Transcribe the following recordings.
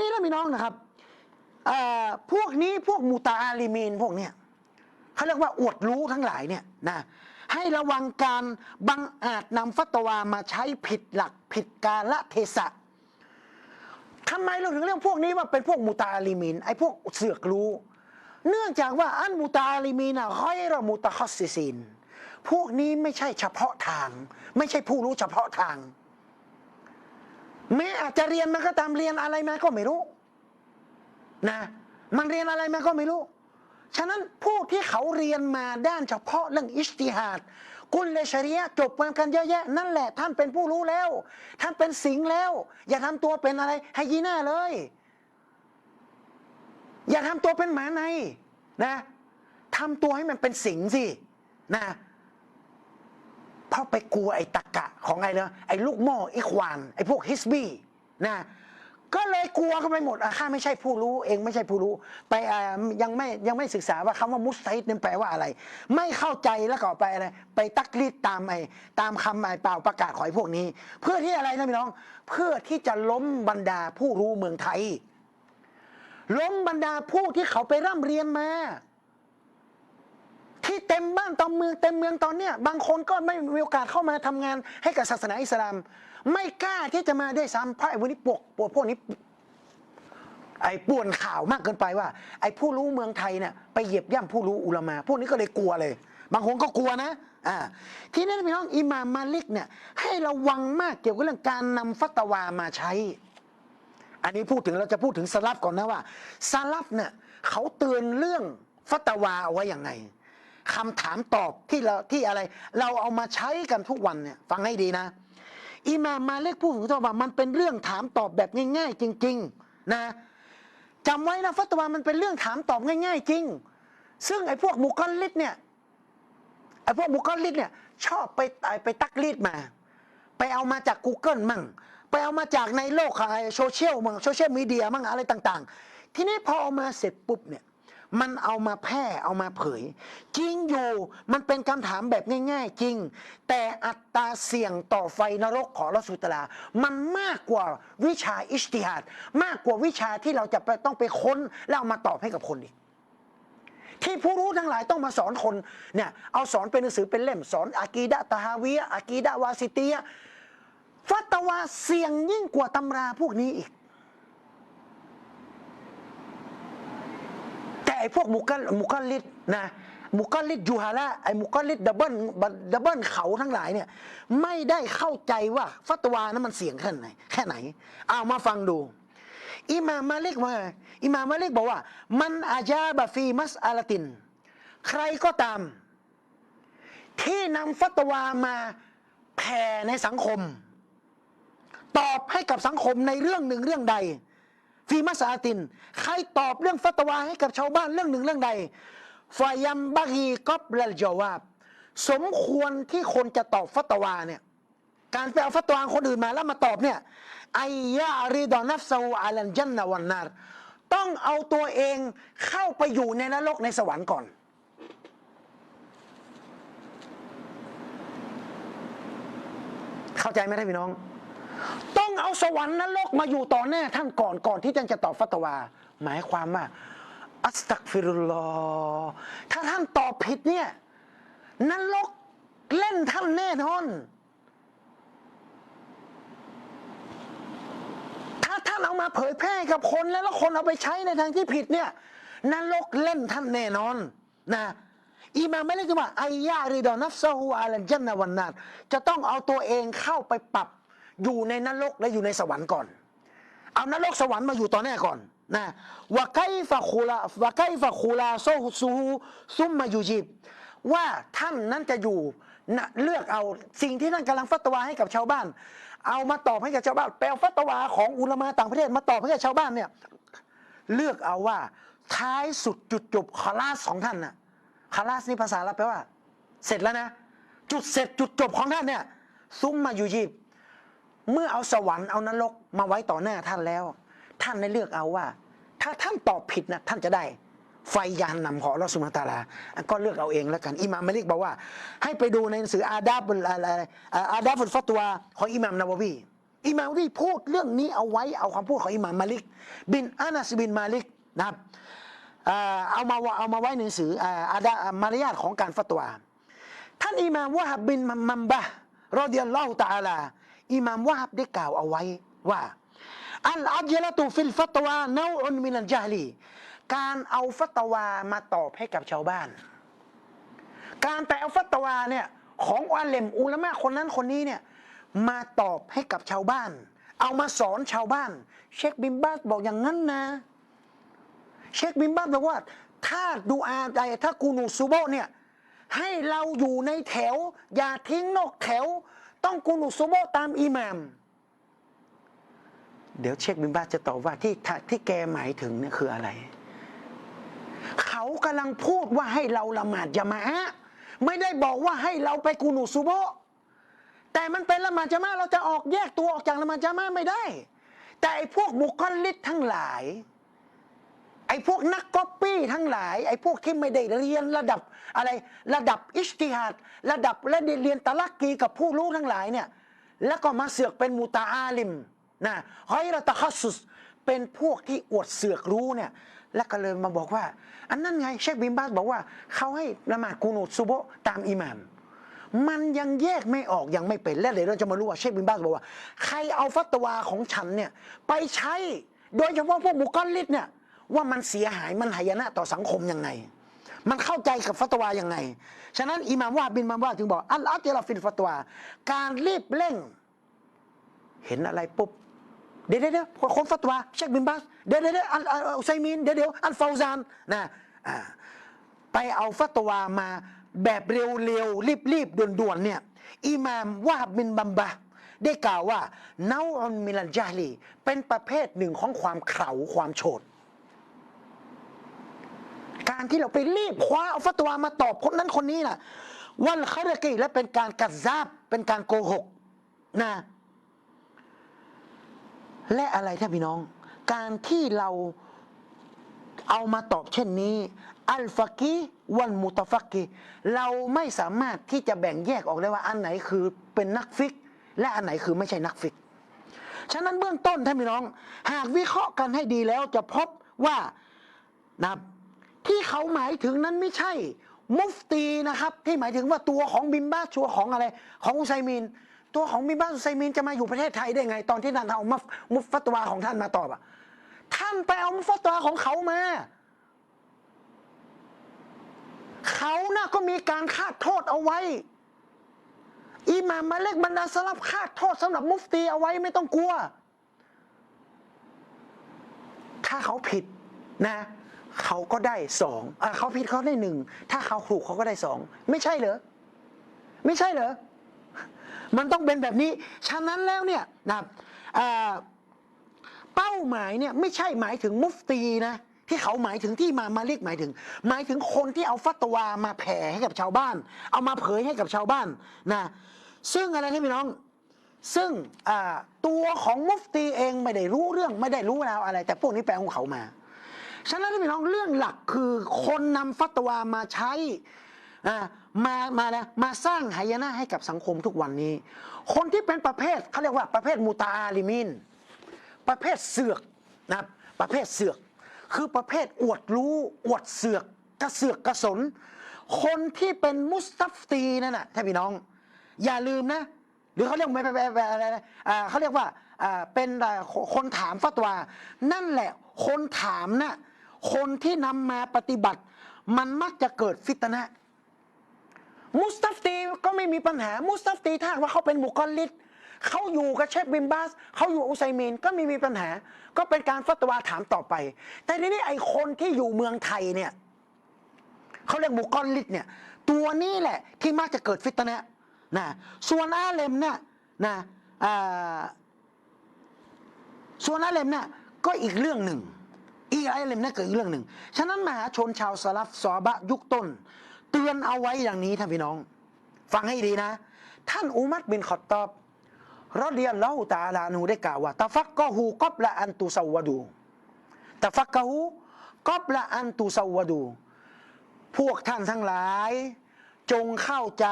นี้แล้วพี่น้องนะครับพวกนี้พวกมูตาอาลิมีนพวกเนี้ยเขาเรียกว่าอวดรู้ทั้งหลายเนี่ยนะให้ระวังการบังอาจนำฟัตวามาใช้ผิดหลักผิดกาละเทศะทำไมเราถึงเรื่องพวกนี้ว่าเป็นพวกมูตาอาลิมีนไอ้พวกเสือกรู้ เนื่องจากว่าอันมูตาอาลิมีนอะคอยรมูตาคอสซิซินพวกนี้ไม่ใช่เฉพาะทาง ไม่ใช่ผู้รู้เฉพาะทาง แม้อาจจะเรียนมันก็ตามเรียนอะไรมาก็ไม่รู้ นะ มันเรียนอะไรมาก็ไม่รู้ ฉะนั้นผู้ที่เขาเรียนมาด้านเฉพาะเรื่องอิสติฮัดกุลเลชริยะจบมากันเยอะแยะ นั่นแหละ ท่านเป็นผู้รู้แล้ว ท่านเป็นสิงแล้ว อย่าทำตัวเป็นอะไรไฮยีน่าเลย อย่าทำตัวเป็นหมาในนะทำตัวให้มันเป็นสิงสินะ เพราะไปกลัวไอ้ตะกะของไอ้เลยไอ้ลูกหม้อไอ้ควานไอ้พวกฮิสบี้นะก็เลยกลัวกันไปหมดอะข้าไม่ใช่ผู้รู้เองไม่ใช่ผู้รู้ ไปยังไม่ยังไม่ศึกษาว่าคำว่ามุสไซด์นั้นแปลว่าอะไร ไม่เข้าใจแล้วก็ไปอะไร ไปตักรีดตามไอ้ตามคำไอ้เปล่าประกาศของไอ้พวกนี้ เพื่อที่อะไรนะพี่น้อง เพื่อที่จะล้มบรรดาผู้รู้เมืองไทย ล้มบรรดาผู้ที่เขาไปร่ำเรียนมา ที่เต็มบ้านต็มเมืองเต็มเมืองตอนเนี้ยบางคนก็ไม่มีโอกาสเข้ามาทำงานให้กับศาสนาอิสลาม ไม่กล้าที่จะมาได้ซ้ำเพราะไอ้วกนี้ปวกปวกพวกนี้ ไอ้ป่วนข่าวมากเกินไปว่า ไอ้ผู้รู้เมืองไทยเนี่ยไปเหยียบย่ำผู้รู้อุลามา พวกนี้ก็เลยกลัวเลย บางคนก็กลัวนะอ่าทีนี้พี่น้องอิหม่ามมาลิกเนี่ยให้ระวังมากเกี่ยวกับเรื่องการนำฟัตวามาใช้ อันนี้พูดถึงเราจะพูดถึงสลับก่อนนะว่าสลับเนี่ยเขาเตือนเรื่องฟัตวาเอาไว้อย่างไง คำถามตอบที่เราที่อะไร เราเอามาใช้กันทุกวันเนี่ยฟังให้ดีนะ อิมามมาเลกพูดถึงว่ามันเป็นเรื่องถามตอบแบบง่าย ๆ จริง ๆ นะจำไว้นะฟัตวามันเป็นเรื่องถามตอบง่าย ๆ จริง ซึ่งไอ้พวกมุกัลลิดเนี่ยไอ้พวกมุกัลลิดเนี่ยชอบไปไปตักลีดมา ไปเอามาจาก Google มั่ง ไปเอามาจากในโลกของโซเชียลมั่งโซเชียลมีเดียมั่งอะไรต่าง ๆ ทีนี้พอเอามาเสร็จปุ๊บเนี่ย มันเอามาแพร่เอามาเผย จริงอยู่มันเป็นคำถามแบบง่าย ๆ จริง แต่อัตราเสี่ยงต่อไฟนรกของรอสุตลา มันมากกว่าวิชาอิสติฮัดมากกว่าวิชาที่เราจะไปต้องไปค้นแล้วเอามาตอบให้กับคนอีกที่ผู้รู้ทั้งหลายต้องมาสอนคนเนี่ยเอาสอนเป็นหนังสือเป็นเล่มสอนอากีดะตะฮาวียะอากีดะวาซิตียฟัตวาเสี่ยงยิ่งกว่าตำราพวกนี้อีก แต่ไอ้พวกมุกัลมุกัลลิดนะมุกัลลิดยูฮาละไอ้มุกัลลิดดับเบิลดับเบิลเขาทั้งหลายเนี่ยไม่ได้เข้าใจว่าฟัตวานั้นมันเสี่ยงแค่ไหนแค่ไหน เอามาฟังดูอิหม่ามมาลิกว่าอิหม่ามมาลิกบอกว่า มันอาจาบะฟีมัสอาลติน ใครก็ตาม ที่นำฟัตวามาแผ่ในสังคม ตอบให้กับสังคมในเรื่องหนึ่งเรื่องใด ฟีมัสอาติน ใครตอบเรื่องฟัตวาให้กับชาวบ้านเรื่องหนึ่งเรื่องใดฟายัมบาฮีกอบละจาวาบสมควรที่คนจะตอบฟัตวาเนี่ยการไปเอาฟัตวาคนอื่นมาแล้วมาตอบเนี่ยไอยาริดอนัฟซูอาลันจันนวันนารต้องเอาตัวเองเข้าไปอยู่ในนรกในสวรรค์ก่อน เข้าใจไหมท่านพี่น้อง ต้องเอาสวรรค์นรกมาอยู่ต่อหน้าท่านก่อนก่อนที่ท่านจะตอบฟัตวา หมายความว่าอัสตักฟิรุลลอถ้าท่านตอบผิดเนี่ยนรกเล่นท่านแน่นอน ถ้าท่านเอามาเผยแพร่กับคนแล้วแล้วคนเอาไปใช้ในทางที่ผิดเนี่ยนรกเล่นท่านแน่นอนนะอิมามไม่ได้คือว่าไอยาริดอนัฟซาฮูอาลันจันนวันนาตจะต้องเอาตัวเองเข้าไปปรับ อยู่ในนรกและอยู่ในสวรรค์ก่อน เอานรกสวรรค์มาอยู่ต่อหน้าก่อนนะวะไกฟะคูลาวะไกฟะคูลาโซซูซุมมายูจิบว่าท่านนั้นจะอยู่นะเลือกเอาสิ่งที่ท่านกำลังฟัตวาให้กับชาวบ้าน เอามาตอบให้กับชาวบ้าน แปลฟัตวาของอุลามะต่างประเทศมาตอบให้กับชาวบ้านเนี่ยเลือกเอาว่าท้ายสุดจุดจบคาลาสของท่านน่ะคาลาสนี่ภาษาอาหรับแปลว่า เสร็จแล้วนะ จุดเสร็จจุดจบของท่านเนี่ย ซุมมาอยู่ยีบ เมื่อเอาสวรรค์เอานรกมาไว้ต่อหน้าท่านแล้ว ท่านได้เลือกเอาว่า ถ้าท่านตอบผิดนะท่านจะได้ ไฟยานนำของอัลอสุบฮาตาลาอะก็เลือกเอาเองแล้วกันอิหม่ามมาลิกบอกว่า ให้ไปดูในหนังสืออาดาบุลอะไรอาดาบุลฟัตวาของอิหม่ามนาววีอิหม่ามที่พูดเรื่องนี้เอาไว้เอาคำพูดของอิหม่ามมาลิก บินอานัสบินมาลิกนะครับเอามาเอามาไว้ในหนังสืออาดามารยาทของการฟัตวาท่านอิหม่ามวะฮับบินมัมบะรอดิยัลลอฮุตะอาลา อิหม่ามวะฮับได้กล่าวเอาไว้ว่า อัลอัจลตุฟิลฟัตวาเนาอุนมินัลจาฮลีการเอาฟัตวามาตอบให้กับชาวบ้าน การไปเอาฟัตวาเนี่ยของอาเลมอุลามะคนนั้นคนนี้เนี่ยมาตอบให้กับชาวบ้าน เอามาสอนชาวบ้าน เชคบิมบาสบอกอย่างนั้นนะ เชคบิมบาสบอกว่า ถ้าดูอาใดถ้ากูนูซูโบเนี่ยให้เราอยู่ในแถว อย่าทิ้งนอกแถว ต้องกูนูซูโบตามอิหมาม เดี๋ยวเช็คบิมบาจะตอบว่าที่ที่แกหมายถึงเนี่ยคืออะไร เขากำลังพูดว่าให้เราละหมาดยะมะไม่ได้บอกว่าให้เราไปกูนูซูโบแต่มันเป็นละหมาดจามะเราจะออกแยกตัวออกจากละหมาดจามะไม่ได้ แต่ไอ้พวกบุคลิกทั้งหลาย ไอ้พวกนักก๊อปปี้ทั้งหลาย ไอ้พวกที่ไม่ได้เรียนระดับอะไรระดับอิสติฮัดระดับและได้เรียนตะลักกีกับผู้รู้ทั้งหลายเนี่ยแล้วก็มาเสือกเป็นมุตาอาลิมนะฮรตะคัสุสเป็นพวกที่อวดเสือกรู้เนี่ยแล้วก็เลยมาบอกว่า อันนั้นไงเชคบิมบาสบอกว่าเขาให้ละหมาดกูนูตซุโบตามอิหมามมันยังแยกไม่ออกยังไม่เป็นและเดี๋ยวเราจะมารู้ว่าเชคบินบาสบอกว่า ใครเอาฟัตวาของฉันเนี่ยไปใช้โดยเฉพาะพวกบุคลิกเนี่ย ว่ามันเสียหายมันหายนะต่อสังคมยังไง มันเข้าใจกับฟัตวายังไง ฉะนั้นอิหม่ามว่าบินมามว่าจึงบอกอัลอัตยลาฟินฟัตวา การรีบเร่ง เห็นอะไรปุ๊บเดี๋ยวเดี๋ยวคนฟัตวาเชคบินบาสเดี๋ยวเดี๋ยวอัลอุไซมีนเดี๋ยวเดี๋ยวอัลฟาวซานนะไปเอาฟัตวามาแบบเร็วๆรีบๆด่วนๆเนี่ยอิหม่ามวาบินบัมบะได้กล่าวว่าเนาอุนมิลันจาฮลีเป็นประเภทหนึ่งของความเขลาความโฉด การที่เราไปรีบคว้าเอาฟัตวามาตอบคนนั้นคนนี้น่ะวันคารกีและเป็นการกัดซาบเป็นการโกหกนะและอะไรท่านพี่น้อง การที่เราเอามาตอบเช่นนี้ อัลฟากีวันมุตฟักกีเราไม่สามารถที่จะแบ่งแยกออกได้ว่าอันไหนคือเป็นนักฟิก และอันไหนคือไม่ใช่นักฟิก ฉะนั้นเบื้องต้นท่านพี่น้อง หากวิเคราะห์กันให้ดีแล้วจะพบว่านะครับ ที่เขาหมายถึงนั้นไม่ใช่มุฟตีนะครับ ที่หมายถึงว่าตัวของบิมบาชัวของอะไร ของอุไซมีนตัวของบิมบาสอุไซมีนจะมาอยู่ประเทศไทยได้ไง ตอนที่ท่านเอามุฟมุฟฟัตวาของท่านมาตอบอะท่านไปเอามุฟัตวาของเขามาเขาน่ะก็มีการคาดโทษเอาไว้ อิหม่ามมาเล็กบรรดาสลับคาดโทษสำหรับมุฟตีเอาไว้ไม่ต้องกลัว ถ้าเขาผิดนะ เขาก็ได้สองอะเขาผิดเขาได้หนึ่งถ้าเขาถูกเขาก็ได้สองไม่ใช่เหรอไม่ใช่เหรอมันต้องเป็นแบบนี้ ฉะนั้นแล้วเนี่ยนะเป้าหมายเนี่ยไม่ใช่หมายถึงมุฟตีนะที่เขาหมายถึงที่มามาเรียกหมายถึง หมายถึงคนที่เอาฟัตวามาแผ่ให้กับชาวบ้าน เอามาเผยให้กับชาวบ้านนะซึ่งอะไรที่พี่น้อง ซึ่งตัวของมุฟตีเองไม่ได้รู้เรื่องไม่ได้รู้ราวอะไร แต่พวกนี้แปลของเขามา ฉะนั้นพี่น้องเรื่องหลักคือคนนำฟัตวามาใช้อ่ามามานะมาสร้างหายนะให้กับสังคมทุกวันนี้ คนที่เป็นประเภทเขาเรียกว่าประเภทมูตาอาลิมิน ประเภทเสือกนะประเภทเสือก คือประเภทอวดรู้อวดเสือกกระเสือกกระสน คนที่เป็นมุสตัฟตีนั่นน่ะท่านพี่น้อง อย่าลืมนะ หรือเขาเรียกไม่ไม่ไม่ไม่อะไรนะเขาเรียกว่าเป็นคนถามฟัตวา นั่นแหละ คนถามน่ะ คนที่นำมาปฏิบัติ มันมักจะเกิดฟิตนะ มุสตัฟตีก็ไม่มีปัญหา มุสตัฟตีถ้าว่าเขาเป็นบุคลิตเขาอยู่กับเชฟบิมบาสเขาอยู่อุไซมีนก็ไม่มีปัญหา ก็เป็นการฟัตวาถามต่อไป แต่ทีนี้ไอคนที่อยู่เมืองไทยเนี่ยเขาเรียกบุคลิตเนี่ยตัวนี้แหละที่มักจะเกิดฟิตนะนะส่วนอาเลมเนี่ยนะส่วนอาเลมเนี่ยก็อีกเรื่องหนึ่ง อีกอาเลมนี่ยเกิดอีกเรื่องหนึ่ง ฉะนั้นมหาชนชาวสลับซอบะยุคต้น เตือนเอาไว้อย่างนี้ท่านพี่น้อง ฟังให้ดีนะ ท่านอุมัรบินขอตอบรอเดียลลอฮุตาลานูได้กล่าวว่าตะฟักกะฮูกอบละอันตุสาวดูตะฟักกะฮูกอบละอันตุสาวดู พวกท่านทั้งหลาย จงเข้าใจ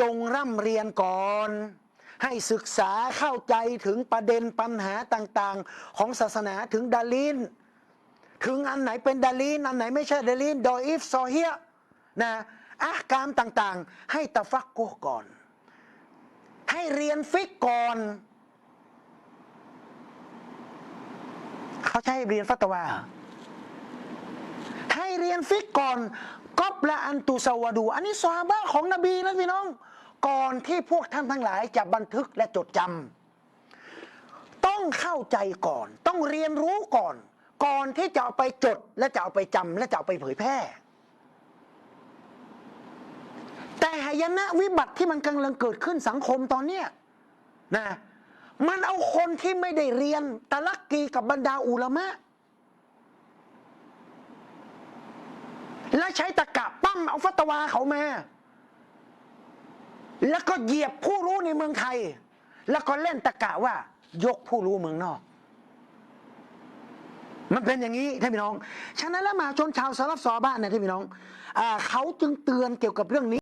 จงร่ำเรียนก่อนให้ศึกษาเข้าใจถึงประเด็นปัญหาต่าง ๆ ของศาสนาถึงดาลิน ถึงอันไหนเป็นดาลีนอันไหนไม่ใช่ดาลีนดออิฟซอเฮียนะอะห์กามต่างๆ ให้ตะฟักกุก่อน ให้เรียนฟิกก่อน เขาใช้เรียนฟัตวา ให้เรียนฟิกก่อนกอบละอันตุสวดู อันนี้ซาบะของนบีนะพี่น้อง ก่อนที่พวกท่านทั้งหลายจะบันทึกและจดจำต้องเข้าใจก่อน ต้องเรียนรู้ก่อน ก่อนที่จะเอาไปจดและจะเอาไปจำและจะเอาไปเผยแพร่ แต่หายนะวิบัติที่มันกำลังเกิดขึ้นสังคมตอนเนี้ยนะมันเอาคนที่ไม่ได้เรียนตะลักกีกับบรรดาอุลามะ และใช้ตะกะปั้มเอาฟัตวาเขามา แล้วก็เหยียบผู้รู้ในเมืองไทย แล้วก็เล่นตะกะว่ายกผู้รู้เมืองนอก มันเป็นอย่างนี้ท่านพี่น้อง ฉะนั้นแล้วมาชนชาวสลับซอบ้านเนี่ยท่านพี่น้องเขาจึงเตือนเกี่ยวกับเรื่องนี้